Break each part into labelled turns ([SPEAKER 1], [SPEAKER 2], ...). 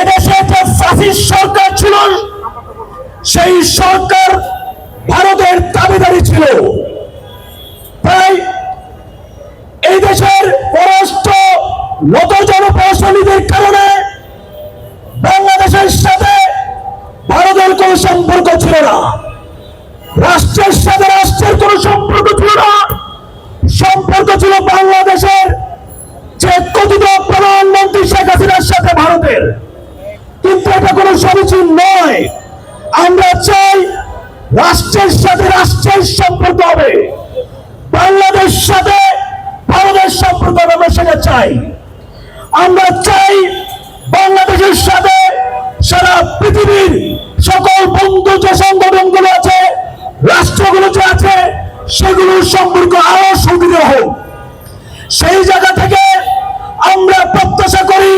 [SPEAKER 1] এদেশে যে ফাসিস্ট সরকার ছিল, সেই সরকার ভারতের দাবিদারি ছিল। তাই এই দেশের পররাষ্ট্র নত জনপ্রশালীদের কারণে বাংলাদেশের সাথে ভারতের কোন সম্পর্ক ছিল না। রাষ্ট্রের সাথে রাষ্ট্রের কোন সম্পর্ক ছিল না। সম্পর্ক ছিল বাংলাদেশের যে কথিত প্রধানমন্ত্রী শেখ হাসিনার সাথে ভারতের। কিন্তু এটা কোনো সমীচীন নয়। আমরা চাই রাষ্ট্রের সাথে রাষ্ট্রের সম্পর্ক হবে। বাংলাদেশ সাথে ভারতের সম্পর্ক হবে, আমরা সেটা চাই। আমরা চাই বাংলাদেশের সাথে সারা পৃথিবীর সকল বন্ধু যে সংগঠনগুলো আছে, রাষ্ট্রগুলো যে আছে, সেগুলোর সম্পর্ক আরও সুদৃঢ় হোক। সেই জায়গা থেকে আমরা প্রত্যাশা করি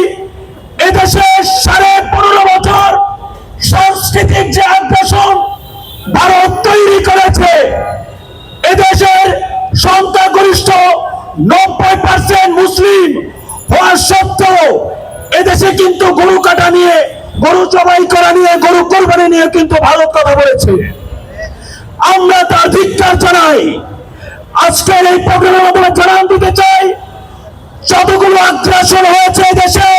[SPEAKER 1] নিয়ে কিন্তু ভারত কথা বলেছে। আমরা তার ধিক্কার জানাই। আজকের এই প্রোগ্রামের মাধ্যমে জানান দিতে চাই, যতগুলো আগ্রাসন হয়েছে দেশে,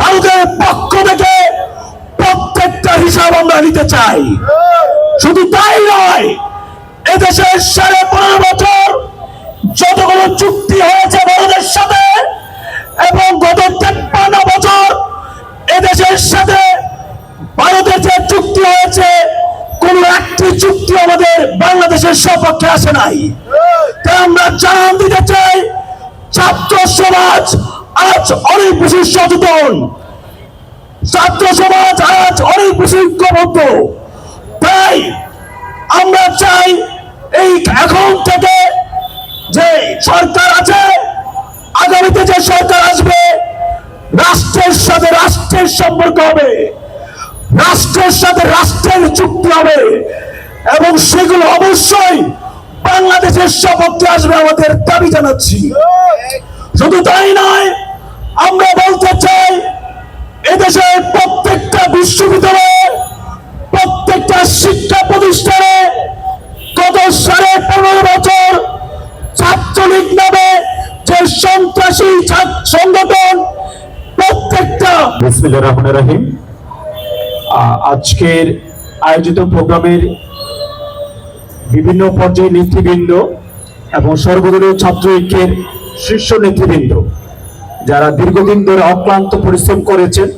[SPEAKER 1] ভারতের পক্ষ থেকে প্রত্যেকটা হিসাব আমরা নিতে চাই। শুধু তাই নয়, এদেশের সাড়ে পনেরো বছর যতগুলো চুক্তি বাংলাদেশের সপক্ষে আসে নাই। তাই আমরা জানান দিতে চাই, ছাত্র সমাজ আজ অনেক বেশি সচেতন। ছাত্র সমাজ আজ অনেক বেশি ঐক্যবদ্ধ। তাই আমরা চাই এই এখন থেকে যে সরকার আছে, আগামীতে যে সরকার আসবে, রাষ্ট্রের সাথে রাষ্ট্রের সম্পর্ক হবে। রাষ্ট্রের সাথে রাষ্ট্রের চুক্তি হবে। এবং সেগুলো অবশ্যই বাংলাদেশের সপক্ষে আসবে আমাদের দাবি জানাচ্ছি। শুধু তাই নয়, আমরা বলতে চাই এদেশের প্রত্যেকটা বিশ্ববিদ্যালয়ে, প্রত্যেকটা শিক্ষা প্রতিষ্ঠানে গত সাড়ে পনেরো বছর ছাত্রলীগ নামে যে সন্ত্রাসী সংগঠন, প্রত্যেকটা
[SPEAKER 2] রহমান রাহিম। আজকের আয়োজিত প্রোগ্রামের বিভিন্ন পর্যায়ে নেতৃবৃন্দ এবং সর্বদলীয় ছাত্র ঐক্যের শীর্ষ নেতৃবৃন্দ, যারা দীর্ঘদিন ধরে অক্লান্ত পরিশ্রম করেছেন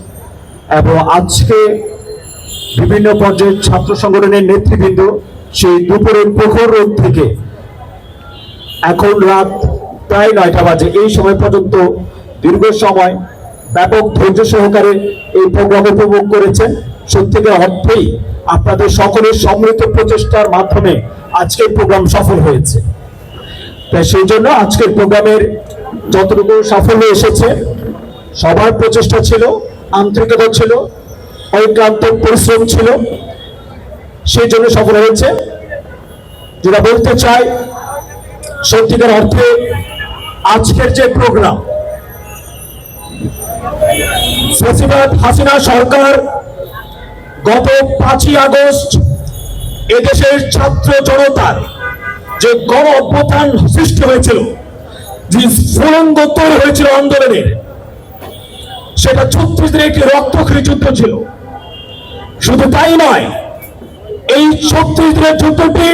[SPEAKER 2] এবং আজকে বিভিন্ন পর্যায়ের ছাত্র সংগঠনের নেতৃবৃন্দ সেই দুপুরের প্রখর রোদ থেকে এখন রাত প্রায় নয়টা বাজে। এই সময় পর্যন্ত দীর্ঘ সময় ব্যাপক ধৈর্য সহকারে এই প্রোগ্রাম উপভোগ করেছেন। সত্যিকার অর্থেই আপনাদের সকলের সম্মিলিত প্রচেষ্টার মাধ্যমে আজকের প্রোগ্রাম সফল হয়েছে। তাই সেই জন্য আজকের প্রোগ্রামের যতটুকু সাফল্য এসেছে, সবার প্রচেষ্টা ছিল, আন্তরিকতা ছিল ঐক্রান্ত পরিশ্রম ছিল, সেই জন্য সফল হয়েছে। যেটা বলতে চাই, সত্যিকার অর্থে আজকের যে প্রোগ্রাম হাসিনা সরকার গত পাঁচই আগস্ট এদেশের ছাত্র জনতার যে গণ অভ্যুত্থান সৃষ্টি হয়েছিল, যে সুরঙ্গ তৈরি হয়েছিল আন্দোলনের সেটা ছত্রিশ দিনের একটি রক্তক্ষয়ী যুদ্ধ ছিল। শুধু তাই নয়, এই ছত্রিশ দিনের যুদ্ধটি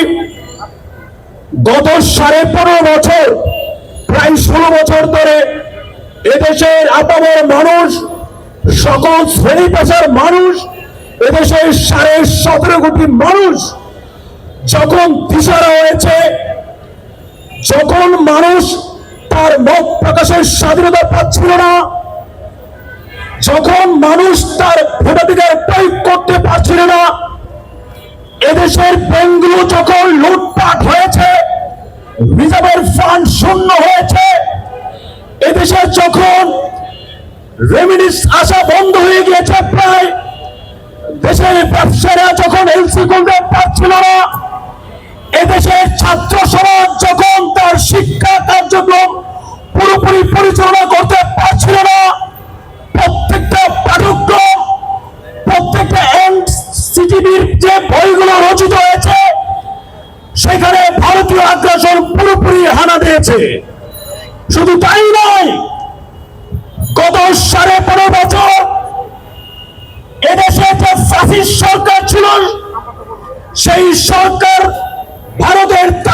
[SPEAKER 2] গত সাড়ে পনেরো বছর, প্রায় ষোলো বছর ধরে এদেশের আপামর মানুষ, সকল শ্রেণি পেশার মানুষ, এদেশের সাড়ে সতেরো কোটি মানুষ যখন দিশারা হয়েছে যখন মানুষ তার মত প্রকাশের স্বাধীনতা পাচ্ছিল না, যখন মানুষ তার ভোটাধিকার প্রয়োগ করতে পারছিল না, এদেশের ব্যাংকগুলো যখন লুটপাট হয়েছে, রিজার্ভের ফান্ড শূন্য হয়েছে, এদেশে যখন রেমিডিস আসা বন্ধ হয়ে গিয়েছে প্রায়, দেশের ব্যবসায়ীরা যখন এলসি করতে পারছিল না এদেশের ছাত্র সমাজ যখন তার শিক্ষা কার্যক্রম পুরোপুরি পরিচালনা করতে পারছিল না, প্রত্যেকটা পাঠক্রম প্রত্যেকটা এনসিটিভির যে
[SPEAKER 1] বইগুলো রচিত হয়েছে, সেখানে ভারতীয় আগ্রাসন পুরোপুরি হানা দিয়েছে। শুধু তাই নয়, গত সাড়ে পনেরো বছর এদেশে যে ফাঁসির সরকার ছিল, সেই সরকার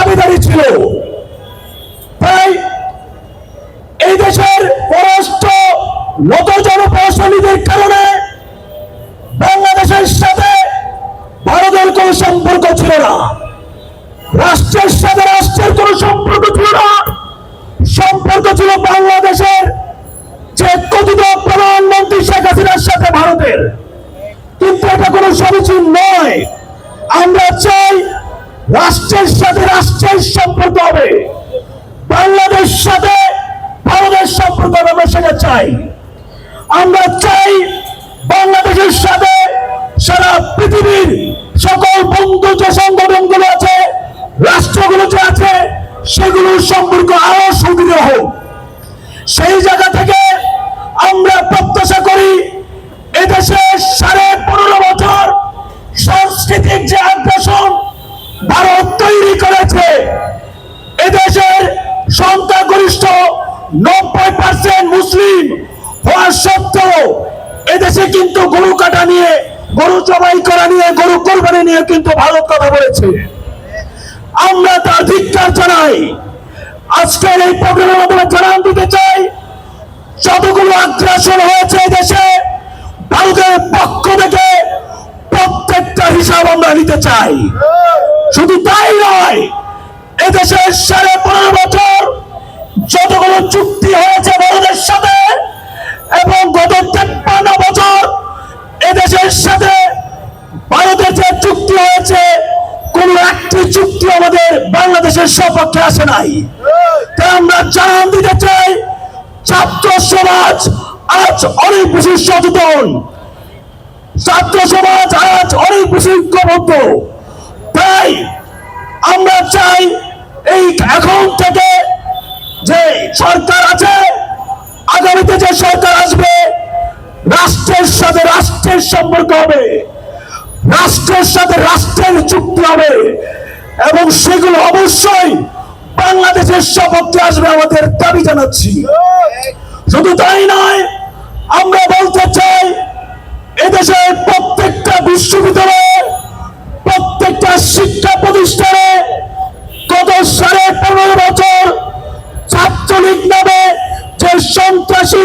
[SPEAKER 1] দাবিদারি ছিল। তাই এই দেশের পররাষ্ট্র নত জনপ্রশালীদের কারণে বাংলাদেশের সাথে ভারতের কোনো সম্পর্ক ছিল না। রাষ্ট্রের সাথে রাষ্ট্রের রাষ্ট্রের সাথে রাষ্ট্রের সম্পর্ক হবে। বাংলাদেশ সাথে ভারতের সম্পর্ক আমরা সেটা চাই। আমরা চাই বাংলাদেশের সাথে সারা পৃথিবীর সকল বন্ধু যে সংগঠনগুলো আছে, রাষ্ট্রগুলো যে আছে, সেগুলোর সম্পর্ক আরও সুদৃঢ় হোক। সেই জায়গা থেকে আমরা প্রত্যাশা করি, এদেশে সাড়ে পনেরো বছর হওয়ার সত্ত্বেও এদেশে কিন্তু গরু কাটা নিয়ে, গরু জবাই করা নিয়ে, গরু কোরবানি নিয়ে কিন্তু ভারত কথা বলেছে। আমরা তার ধিক্কার জানাই। আজকের এই প্রোগ্রামের মাধ্যমে জানান দিতে চাই, যতগুলো আগ্রাসন হয়েছে দেশে, ভারতের পক্ষ থেকে প্রত্যেকটা হিসাব আমরা নিতে চাই। শুধু তাই নয়, এদেশের সাড়ে পনেরো বছর যতগুলো চুক্তি হয়েছে ভারতের সাথে বাংলাদেশের সপক্ষে আসে নাই। তাই আমরা জানান দিতে চাই, ছাত্র সমাজ, আজ অনেক বেশি সচেতন। ছাত্র সমাজ আজ অনেক বেশি ঐক্যবদ্ধ। তাই আমরা চাই এই এখন থেকে যে সরকার আছে, আগামীতে যে সরকার আসবে, রাষ্ট্রের সাথে রাষ্ট্রের সম্পর্ক হবে। রাষ্ট্রের সাথে রাষ্ট্রের চুক্তি হবে। এবং সেগুলো অবশ্যই বাংলাদেশের সপক্ষে আসবে আমাদের দাবি জানাচ্ছি। শুধু তাই নয়, আমরা বলতে চাই এদেশের প্রত্যেকটা বিশ্ববিদ্যালয়ে, প্রত্যেকটা শিক্ষা প্রতিষ্ঠানে গত সাড়ে পনেরো বছর ছাত্রলীগ নামে যে সন্ত্রাসী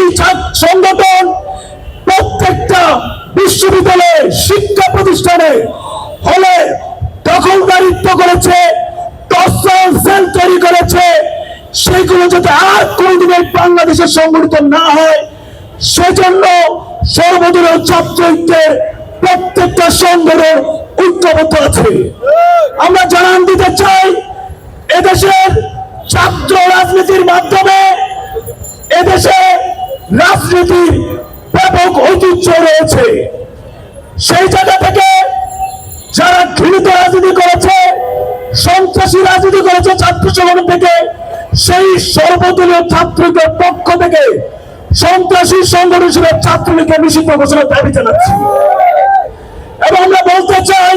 [SPEAKER 1] সংগঠন প্রত্যেকটা বিশ্ববিদ্যালয়ে শিক্ষা প্রতিষ্ঠানে হলে দখলদারিত্ব করেছে সেল তৈরি করেছে। সেগুলো যাতে আর কোনোদিনের বাংলাদেশে সংগঠিত না হয়, সেজন্য সর্বদলীয় ছাত্র প্রত্যেকটা সংগঠন ঐক্যবদ্ধ আছে। আমরা জানান দিতে চাই, এদেশের ছাত্র রাজনীতির মাধ্যমে এদেশে রাজনীতির ব্যাপক ঐতিহ্য রয়েছে। সেই জায়গা থেকে যারা ঘৃণিত রাজনীতি করেছে সন্ত্রাসী রাজনীতি করেছে ছাত্র সংগঠন থেকে। সেই সর্বদলীয় ছাত্রীদের পক্ষ থেকে সন্ত্রাসী সংগঠন হিসেবে ছাত্রলীগকে নিষিদ্ধ ঘোষণার দাবি জানাচ্ছি। এবং আমরা বলতে চাই,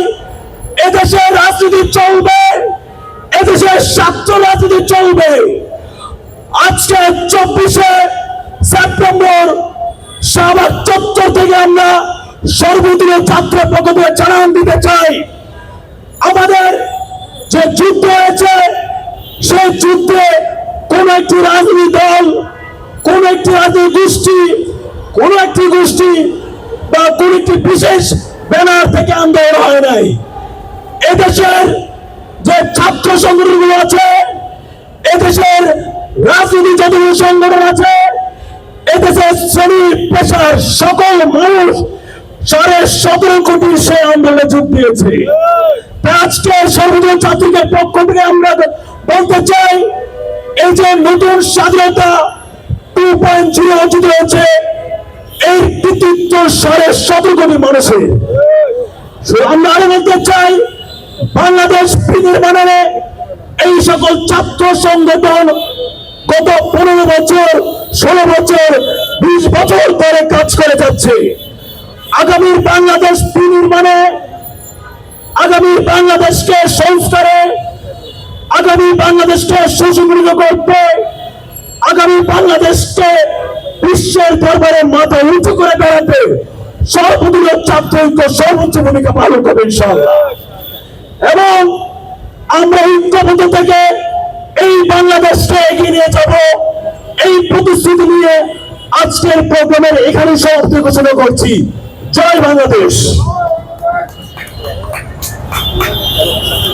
[SPEAKER 1] এদেশে রাজনীতি চলবে, এদেশে ছাত্র রাজনীতি চলবে। আজকে চব্বিশে সেপ্টেম্বর শাহবাগ চত্বর থেকে আমরা সর্বদলীয় ছাত্র থেকে জানান দিতে চাই। আমাদের যে যুদ্ধ হয়েছে, সেই যুদ্ধে কোন একটি রাজনীতি দল, কোন একটি রাজনীতি গোষ্ঠী, কোন একটি গোষ্ঠী বা কোন একটি বিশেষ ব্যানার থেকে আন্দোলন হয় নাই। এদেশের যে ছাত্র সংগঠনগুলো আছে, এদেশের রাজনীতি যতগুলো সংগঠন আছে, এদেশের শ্রেণি পেশার সকল মানুষ সাড়ে সতেরো কোটি সে আন্দোলনে যোগ দিয়েছে। আজকে সর্বজন ছাত্রীদের পক্ষ থেকে আমরা বলতে চাই, এই যে নতুন স্বাধীনতা টু পয়েন্ট জিরো অর্জিত হয়েছে, এই কৃতিত্ব সাড়ে সতেরো কোটি মানুষের। আমরা আরও বলতে চাই, বাংলাদেশ বিনির্মাণে এই সকল ছাত্র সংগঠন গত পনেরো বছর, ষোলো বছর, বিশ বছর ধরে কাজ করে যাচ্ছে। আগামীর বাংলাদেশ বিনির্মাণে আগামী বাংলাদেশকে সংস্কারে, আগামী বাংলাদেশকে সুসংগঠিত করতে, আগামী বাংলাদেশকে বিশ্বের দরবারে মাথা উঁচু করে দাঁড়াতে সর্বদলীয় ছাত্র ঐক্য সর্বোচ্চ ভূমিকা পালন করবে এবং আমরা ঐক্যবদ্ধ থেকে এই বাংলাদেশকে এগিয়ে নিয়ে যাব, এই প্রতিশ্রুতি নিয়ে আজকের প্রোগ্রামের এখানে সমাপ্তি ঘোষণা করছি। জয় বাংলাদেশ। don't know.